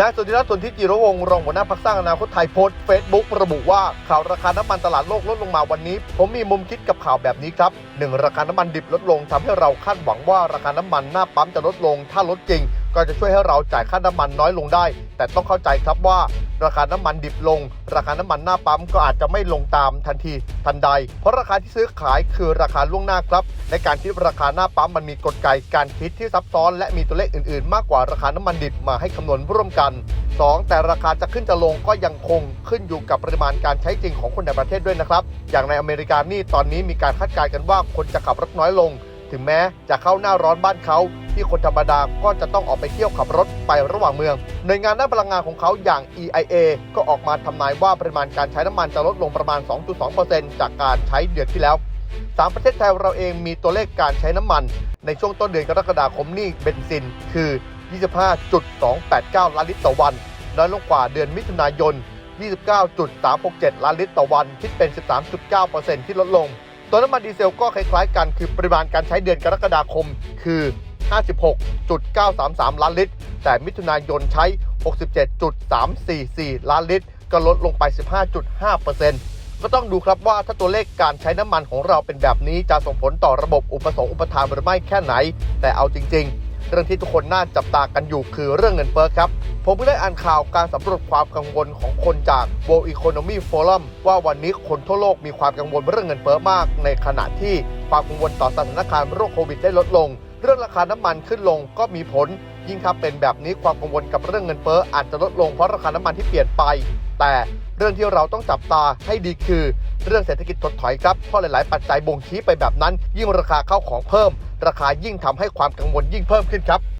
นายสุนธิจิรวงศ์รองหัวหน้าพักสร้างอนาคตไทยโพสต์เฟซบุ๊กระบุว่าข่าวราคาน้ำมันตลาดโลกลดลงมาวันนี้ ผมมีมุมคิดกับข่าวแบบนี้ครับหนึ่งราคาน้ำมันดิบลดลงทำให้เราคาดหวังว่าราคาน้ำมันหน้าปั๊มจะลดลงถ้าลดจริง ก็จะช่วยให้เราจ่ายค่าน้ำมันน้อยลงได้ แต่ต้องเข้าใจครับว่าราคาน้ำมันดิบลง ราคาน้ำมันหน้าปั๊มก็อาจจะไม่ลงตามทันทีทันใด เพราะราคาที่ซื้อขายคือราคาล่วงหน้าครับ ในการคิดราคาหน้าปั๊มมันมีกลไกการคิดที่ซับซ้อน และมีตัวเลขอื่นๆ มากกว่าราคาน้ำมันดิบมาให้คำนวณร่วมกัน 2. แต่ราคาจะขึ้นจะลงก็ยังคงขึ้นอยู่กับปริมาณการใช้จริงของคนในประเทศด้วยนะครับ อย่างในอเมริกานี่ตอนนี้มีการคาดการณ์กันว่าคนจะขับรถน้อยลง ถึงแม้จะเข้าหน้าร้อนบ้านเขา ที่คนธรรมดาก็จะต้องออกไปเที่ยวขับรถไประหว่างเมือง หน่วยงานด้านพลังงานของเขาอย่าง EIA ก็ออกมาทำนายว่าปริมาณการใช้น้ำมันจะลดลงประมาณ 2.2%จากการใช้เดือนที่แล้วสามประเทศไทยเราเองมีตัวเลขการใช้น้ำมัน ในช่วงต้นเดือนกรกฎาคมนี่เบนซินคือ 25.289 ล้านลิตรต่อวัน น้อยลงกว่าเดือนมิถุนายน 29.367 ล้านลิตรต่อวัน คิดเป็น 13.9%ที่ลดลง ตัวน้ำมันดีเซลก็คล้ายๆกันคือปริมาณการใช้เดือนกรกฎาคมคือ 56.933 ล้านลิตร แต่มิถุนายนใช้ 67.344 ล้านลิตร ก็ลดลงไป 15.5%ก็ต้องดูครับว่าถ้าตัวเลขการใช้น้ำมันของเราเป็นแบบนี้จะส่งผลต่อระบบอุปสงค์อุปทานหรือไม่แค่ไหน แต่เอาจริง ๆ เรื่องที่ทุกคนน่าจับตากันอยู่คือเรื่องเงินเฟ้อครับ ผมเพิ่งได้อ่านข่าวการสำรวจความกังวลของคนจาก World Economy Forum ว่าวันนี้คนทั่วโลกมีความกังวลเรื่องเงินเฟ้อมาก ในขณะที่ความกังวลต่อสถานการณ์โรคโควิดได้ลดลง เรื่องราคาน้ำมันขึ้นลงก็มีผล ยิ่งถ้าเป็นแบบนี้ความกังวลกับเรื่องเงินเฟ้ออาจจะลดลงเพราะราคาน้ำมันที่เปลี่ยนไป แต่เรื่องที่เราต้องจับตาให้ดีคือ เรื่องเศรษฐกิจถดถอยครับเพราะหลาย ๆ ปัจจัยบ่งชี้ไปแบบนั้น ยิ่งราคาเข้าของเพิ่ม ราคายิ่งทำให้ความกังวลยิ่งเพิ่มขึ้นครับ